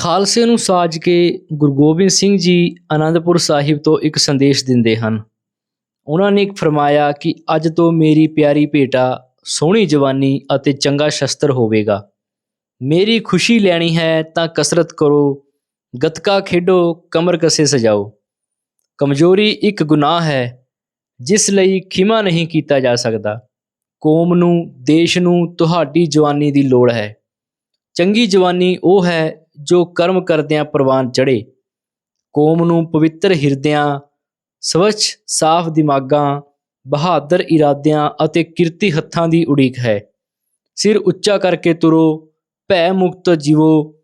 ਖਾਲਸੇ ਨੂੰ ਸਾਜ ਕੇ ਗੁਰੂ ਗੋਬਿੰਦ ਸਿੰਘ ਜੀ ਆਨੰਦਪੁਰ ਸਾਹਿਬ ਤੋਂ ਇੱਕ ਸੰਦੇਸ਼ ਦਿੰਦੇ ਹਨ। ਉਹਨਾਂ ਨੇ ਫਰਮਾਇਆ ਕਿ ਅੱਜ ਤੋਂ ਮੇਰੀ ਪਿਆਰੀ ਭੇਟਾ, ਸੋਹਣੀ ਜਵਾਨੀ ਅਤੇ ਚੰਗਾ ਸ਼ਸਤਰ ਹੋਵੇਗਾ। ਮੇਰੀ ਖੁਸ਼ੀ ਲੈਣੀ ਹੈ ਤਾਂ ਕਸਰਤ ਕਰੋ, ਗਤਕਾ ਖੇਡੋ, ਕਮਰ ਕਸੇ ਸਜਾਓ। ਕਮਜ਼ੋਰੀ ਇੱਕ ਗੁਨਾਹ ਹੈ, ਜਿਸ ਲਈ ਖਿਮਾ ਨਹੀਂ ਕੀਤਾ ਜਾ ਸਕਦਾ। ਕੌਮ ਨੂੰ, ਦੇਸ਼ ਨੂੰ ਤੁਹਾਡੀ ਜਵਾਨੀ ਦੀ ਲੋੜ ਹੈ। ਚੰਗੀ ਜਵਾਨੀ ਉਹ ਹੈ ਜੋ ਕਰਮ ਕਰਦਿਆਂ ਪ੍ਰਵਾਨ ਚੜੇ ਕੌਮ ਨੂੰ ਪਵਿੱਤਰ ਹਿਰਦਿਆਂ, ਸਵੱਛ, ਸਾਫ਼ ਦਿਮਾਗਾਂ, ਬਹਾਦਰ ਇਰਾਦਿਆਂ ਅਤੇ ਕਿਰਤੀ ਹੱਥਾਂ ਦੀ ਉਡੀਕ ਹੈ। ਸਿਰ ਉੱਚਾ ਕਰਕੇ ਤੁਰੋ, ਭੈ ਮੁਕਤ ਜੀਵੋ,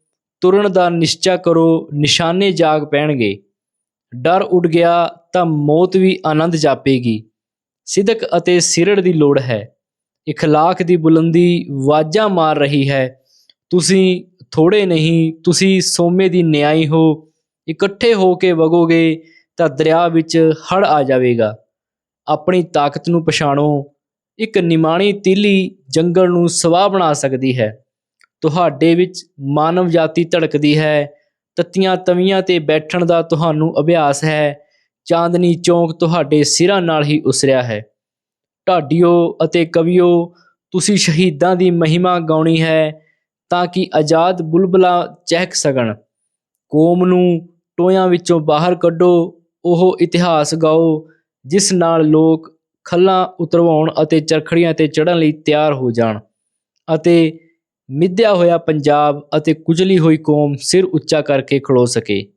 ਤੁਰਨ ਦਾ ਨਿਸ਼ਚਾ ਕਰੋ, ਨਿਸ਼ਾਨੇ ਜਾਗ ਪੈਣਗੇ। ਡਰ ਉੱਡ ਗਿਆ ਤਾਂ ਮੌਤ ਵੀ ਆਨੰਦ ਜਾਪੇਗੀ। ਸਿਦਕ ਅਤੇ ਸਿਰੜ ਦੀ ਲੋੜ ਹੈ। ਇਖਲਾਕ ਦੀ ਬੁਲੰਦੀ ਵਾਜਾਂ ਮਾਰ ਰਹੀ ਹੈ। ਤੁਸੀਂ ਥੋੜੇ ਨਹੀਂ, ਤੁਸੀਂ ਸੋਮੇ ਦੀ ਨਿਆਈ ਹੋ, ਇਕੱਠੇ ਹੋ ਕੇ ਵਗੋਗੇ ਤਾਂ ਦਰਿਆ ਵਿੱਚ ਹੜ ਆ ਜਾਵੇਗਾ। ਆਪਣੀ ਤਾਕਤ ਨੂੰ ਪਛਾਣੋ, ਇੱਕ ਨਿਮਾਣੀ ਤੀਲੀ ਜੰਗਲ ਨੂੰ ਸਵਾਹ ਬਣਾ ਸਕਦੀ ਹੈ। ਤੁਹਾਡੇ ਵਿੱਚ ਮਾਨਵ ਜਾਤੀ ਧੜਕਦੀ ਹੈ, ਤੱਤੀਆਂ ਤਵੀਆਂ ਤੇ ਬੈਠਣ ਦਾ ਤੁਹਾਨੂੰ ਅਭਿਆਸ ਹੈ, ਚਾਂਦਨੀ ਚੌਂਕ ਤੁਹਾਡੇ ਸਿਰਾਂ ਨਾਲ ਹੀ ਉਸਰਿਆ ਹੈ। ਢਾਡੀਓ ਅਤੇ ਕਵਿਓ, ਤੁਸੀਂ ਸ਼ਹੀਦਾਂ ਦੀ ਮਹਿਮਾ ਗਾਉਣੀ ਹੈ ਤਾਂ ਕਿ ਆਜ਼ਾਦ ਬੁਲਬਲਾ ਚਹਿਕ ਸਕਣ। ਕੌਮ ਨੂੰ ਟੋਇਆਂ ਵਿੱਚੋਂ ਬਾਹਰ ਕੱਢੋ, ਉਹ ਇਤਿਹਾਸ ਗਾਓ, ਜਿਸ ਨਾਲ ਲੋਕ ਖੱਲਾਂ ਉਤਰਵਾਉਣ ਅਤੇ ਚਰਖੜੀਆਂ ਤੇ ਚੜ੍ਹਨ ਲਈ ਤਿਆਰ ਹੋ ਜਾਣ। ਅਤੇ ਮਿੱਧਿਆ ਹੋਇਆ ਪੰਜਾਬ ਅਤੇ ਕੁਚਲੀ ਹੋਈ ਕੌਮ ਸਿਰ ਉੱਚਾ ਕਰਕੇ ਖਲੋ ਸਕੇ।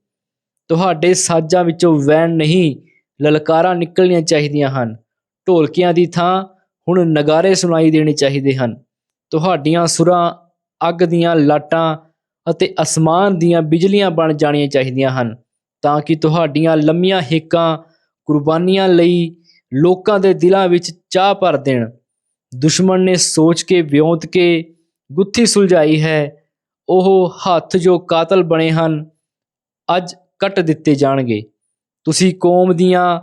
ਤੁਹਾਡੇ ਸਾਜ਼ਾਂ ਵਿੱਚੋਂ ਵੈਣ ਨਹੀਂ, ਲਲਕਾਰਾਂ ਨਿਕਲਣੀਆਂ ਚਾਹੀਦੀਆਂ ਹਨ। ਢੋਲਕੀਆਂ ਦੀ ਥਾਂ ਹੁਣ ਨਗਾਰੇ ਸੁਣਾਈ ਦੇਣੇ ਚਾਹੀਦੇ ਹਨ। ਤੁਹਾਡੀਆਂ ਸੁਰਾਂ ਅੱਗ ਦੀਆਂ ਲਾਟਾਂ ਅਤੇ ਅਸਮਾਨ ਦੀਆਂ ਬਿਜਲੀਆਂ ਬਣ ਜਾਣੀਆਂ ਚਾਹੀਦੀਆਂ ਹਨ, ਤਾਂ ਕਿ ਤੁਹਾਡੀਆਂ ਲੰਮੀਆਂ ਹੇਕਾਂ ਕੁਰਬਾਨੀਆਂ ਲਈ ਲੋਕਾਂ ਦੇ ਦਿਲਾਂ ਵਿੱਚ ਚਾਹ ਭਰ ਦੇਣ। ਦੁਸ਼ਮਣ ਨੇ ਸੋਚ ਕੇ, ਵਿਉਂਤ ਕੇ ਗੁੱਥੀ ਸੁਲਝਾਈ ਹੈ। ਉਹ ਹੱਥ ਜੋ ਕਾਤਲ ਬਣੇ ਹਨ, ਅੱਜ ਕੱਟ ਦਿੱਤੇ ਜਾਣਗੇ। ਤੁਸੀਂ ਕੌਮ ਦੀਆਂ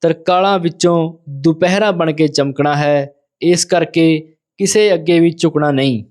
ਤਰਕਾਲਾਂ ਵਿੱਚੋਂ ਦੁਪਹਿਰਾ ਬਣ ਕੇ ਚਮਕਣਾ ਹੈ, ਇਸ ਕਰਕੇ ਕਿਸੇ ਅੱਗੇ ਵੀ ਝੁਕਣਾ ਨਹੀਂ।